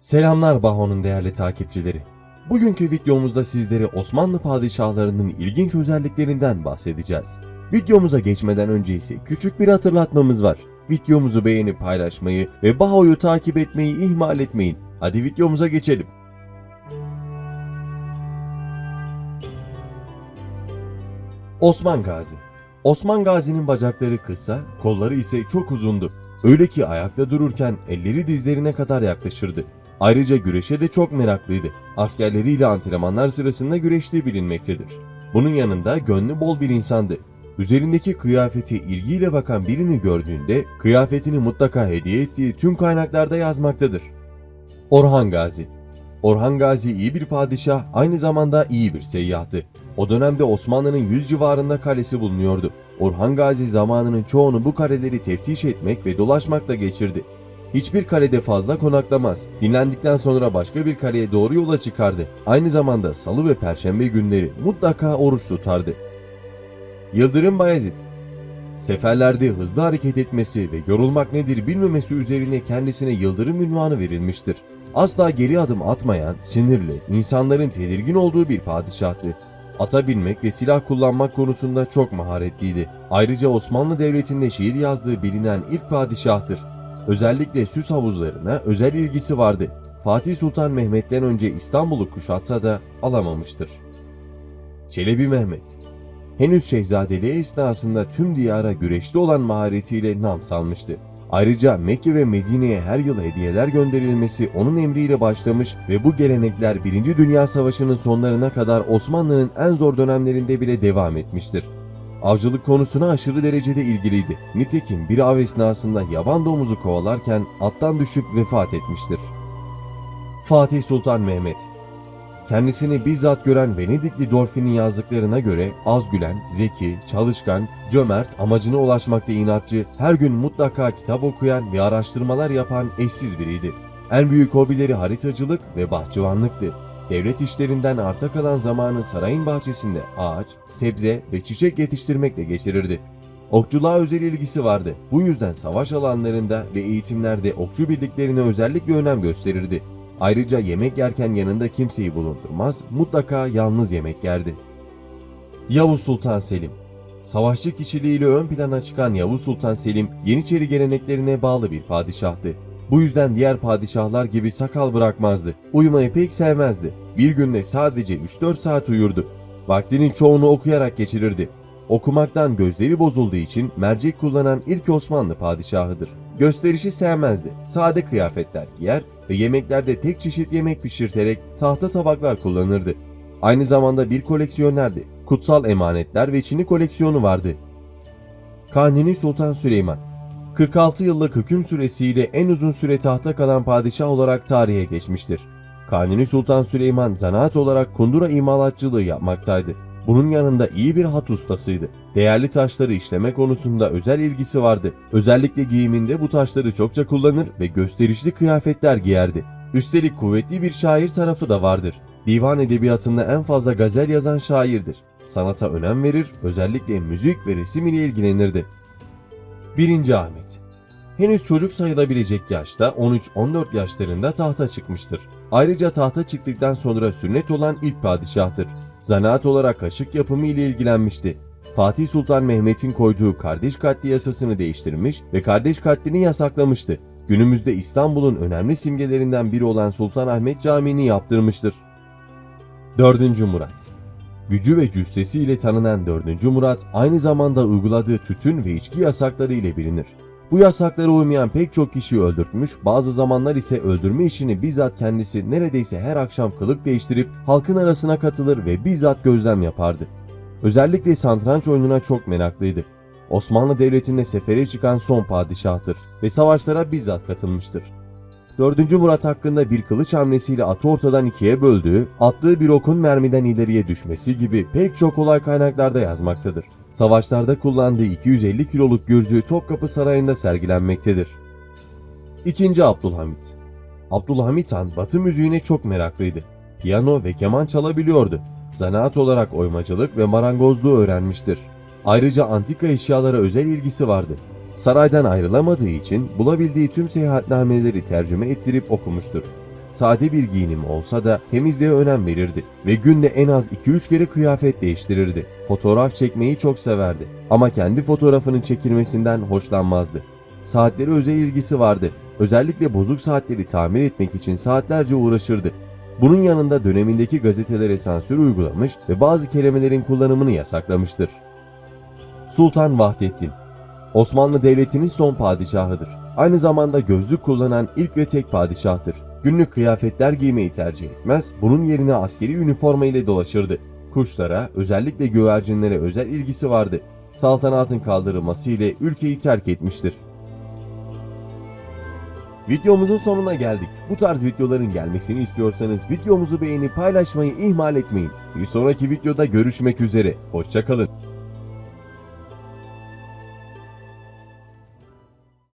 Selamlar Baho'nun değerli takipçileri. Bugünkü videomuzda sizlere Osmanlı padişahlarının ilginç özelliklerinden bahsedeceğiz. Videomuza geçmeden önce ise küçük bir hatırlatmamız var. Videomuzu beğenip paylaşmayı ve Baho'yu takip etmeyi ihmal etmeyin. Hadi videomuza geçelim. Osman Gazi Osman Gazi'nin bacakları kısa, kolları ise çok uzundu. Öyle ki ayakta dururken elleri dizlerine kadar yaklaşırdı. Ayrıca güreşe de çok meraklıydı. Askerleriyle antrenmanlar sırasında güreştiği bilinmektedir. Bunun yanında gönlü bol bir insandı. Üzerindeki kıyafeti ilgiyle bakan birini gördüğünde kıyafetini mutlaka hediye ettiği tüm kaynaklarda yazmaktadır. Orhan Gazi Orhan Gazi iyi bir padişah, aynı zamanda iyi bir seyyahtı. O dönemde Osmanlı'nın 100 civarında kalesi bulunuyordu. Orhan Gazi zamanının çoğunu bu kaleleri teftiş etmek ve dolaşmakla geçirdi. Hiçbir kalede fazla konaklamaz. Dinlendikten sonra başka bir kaleye doğru yola çıkardı. Aynı zamanda salı ve perşembe günleri mutlaka oruç tutardı. Yıldırım Bayezid Seferlerde hızlı hareket etmesi ve yorulmak nedir bilmemesi üzerine kendisine Yıldırım ünvanı verilmiştir. Asla geri adım atmayan, sinirli, insanların tedirgin olduğu bir padişahtı. Ata binmek ve silah kullanmak konusunda çok maharetliydi. Ayrıca Osmanlı Devleti'nde şiir yazdığı bilinen ilk padişahtır. Özellikle süs havuzlarına özel ilgisi vardı. Fatih Sultan Mehmet'ten önce İstanbul'u kuşatsa da alamamıştır. Çelebi Mehmet Henüz şehzadeliği esnasında tüm diyara güreşli olan maharetiyle nam salmıştı. Ayrıca Mekke ve Medine'ye her yıl hediyeler gönderilmesi onun emriyle başlamış ve bu gelenekler 1. Dünya Savaşı'nın sonlarına kadar Osmanlı'nın en zor dönemlerinde bile devam etmiştir. Avcılık konusuna aşırı derecede ilgiliydi. Nitekim bir av esnasında yaban domuzu kovalarken attan düşüp vefat etmiştir. Fatih Sultan Mehmet Kendisini bizzat gören Venedikli Dolphin'in yazdıklarına göre az gülen, zeki, çalışkan, cömert, amacına ulaşmakta inatçı, her gün mutlaka kitap okuyan ve araştırmalar yapan eşsiz biriydi. En büyük hobileri haritacılık ve bahçıvanlıktı. Devlet işlerinden arta kalan zamanı sarayın bahçesinde ağaç, sebze ve çiçek yetiştirmekle geçirirdi. Okçuluğa özel ilgisi vardı. Bu yüzden savaş alanlarında ve eğitimlerde okçu birliklerine özellikle önem gösterirdi. Ayrıca yemek yerken yanında kimseyi bulundurmaz, mutlaka yalnız yemek yerdi. Yavuz Sultan Selim Savaşçı kişiliğiyle ön plana çıkan Yavuz Sultan Selim, Yeniçeri geleneklerine bağlı bir padişahtı. Bu yüzden diğer padişahlar gibi sakal bırakmazdı. Uyumayı pek sevmezdi. Bir günde sadece 3-4 saat uyurdu. Vaktinin çoğunu okuyarak geçirirdi. Okumaktan gözleri bozulduğu için mercek kullanan ilk Osmanlı padişahıdır. Gösterişi sevmezdi. Sade kıyafetler giyer ve yemeklerde tek çeşit yemek pişirterek tahta tabaklar kullanırdı. Aynı zamanda bir koleksiyonerdi. Kutsal emanetler ve Çin'i koleksiyonu vardı. Kanuni Sultan Süleyman 46 yıllık hüküm süresiyle en uzun süre tahta kalan padişah olarak tarihe geçmiştir. Kanuni Sultan Süleyman zanaat olarak kundura imalatçılığı yapmaktaydı. Bunun yanında iyi bir hat ustasıydı. Değerli taşları işleme konusunda özel ilgisi vardı. Özellikle giyiminde bu taşları çokça kullanır ve gösterişli kıyafetler giyerdi. Üstelik kuvvetli bir şair tarafı da vardır. Divan edebiyatında en fazla gazel yazan şairdir. Sanata önem verir, özellikle müzik ve resim ile ilgilenirdi. 1. Ahmet Henüz çocuk sayılabilecek yaşta 13-14 yaşlarında tahta çıkmıştır. Ayrıca tahta çıktıktan sonra sünnet olan ilk padişahtır. Zanaat olarak kaşık yapımı ile ilgilenmişti. Fatih Sultan Mehmet'in koyduğu kardeş katli yasasını değiştirmiş ve kardeş katlini yasaklamıştı. Günümüzde İstanbul'un önemli simgelerinden biri olan Sultanahmet Camii'ni yaptırmıştır. 4. Murat Gücü ve cüssesiyle tanınan 4. Murat aynı zamanda uyguladığı tütün ve içki yasakları ile bilinir. Bu yasaklara uymayan pek çok kişiyi öldürtmüş, bazı zamanlar ise öldürme işini bizzat kendisi neredeyse her akşam kılık değiştirip halkın arasına katılır ve bizzat gözlem yapardı. Özellikle satranç oyununa çok meraklıydı. Osmanlı Devleti'nde sefere çıkan son padişahtır ve savaşlara bizzat katılmıştır. 4. Murat hakkında bir kılıç hamlesiyle atı ortadan ikiye böldüğü, attığı bir okun mermiden ileriye düşmesi gibi pek çok olay kaynaklarda yazmaktadır. Savaşlarda kullandığı 250 kiloluk gürzü Topkapı Sarayı'nda sergilenmektedir. 2. Abdülhamit Abdülhamit Han batı müziğine çok meraklıydı. Piyano ve keman çalabiliyordu. Zanaat olarak oymacılık ve marangozluğu öğrenmiştir. Ayrıca antika eşyalara özel ilgisi vardı. Saraydan ayrılamadığı için bulabildiği tüm seyahatnameleri tercüme ettirip okumuştur. Sade bir giyinim olsa da temizliğe önem verirdi ve günde en az 2-3 kere kıyafet değiştirirdi. Fotoğraf çekmeyi çok severdi ama kendi fotoğrafının çekilmesinden hoşlanmazdı. Saatlere özel ilgisi vardı. Özellikle bozuk saatleri tamir etmek için saatlerce uğraşırdı. Bunun yanında dönemindeki gazetelere sansür uygulamış ve bazı kelimelerin kullanımını yasaklamıştır. Sultan Vahdettin Osmanlı Devleti'nin son padişahıdır. Aynı zamanda gözlük kullanan ilk ve tek padişahtır. Günlük kıyafetler giymeyi tercih etmez, bunun yerine askeri üniforma ile dolaşırdı. Kuşlara, özellikle güvercinlere özel ilgisi vardı. Saltanatın kaldırılması ile ülkeyi terk etmiştir. Videomuzun sonuna geldik. Bu tarz videoların gelmesini istiyorsanız videomuzu beğenip paylaşmayı ihmal etmeyin. Bir sonraki videoda görüşmek üzere. Hoşçakalın.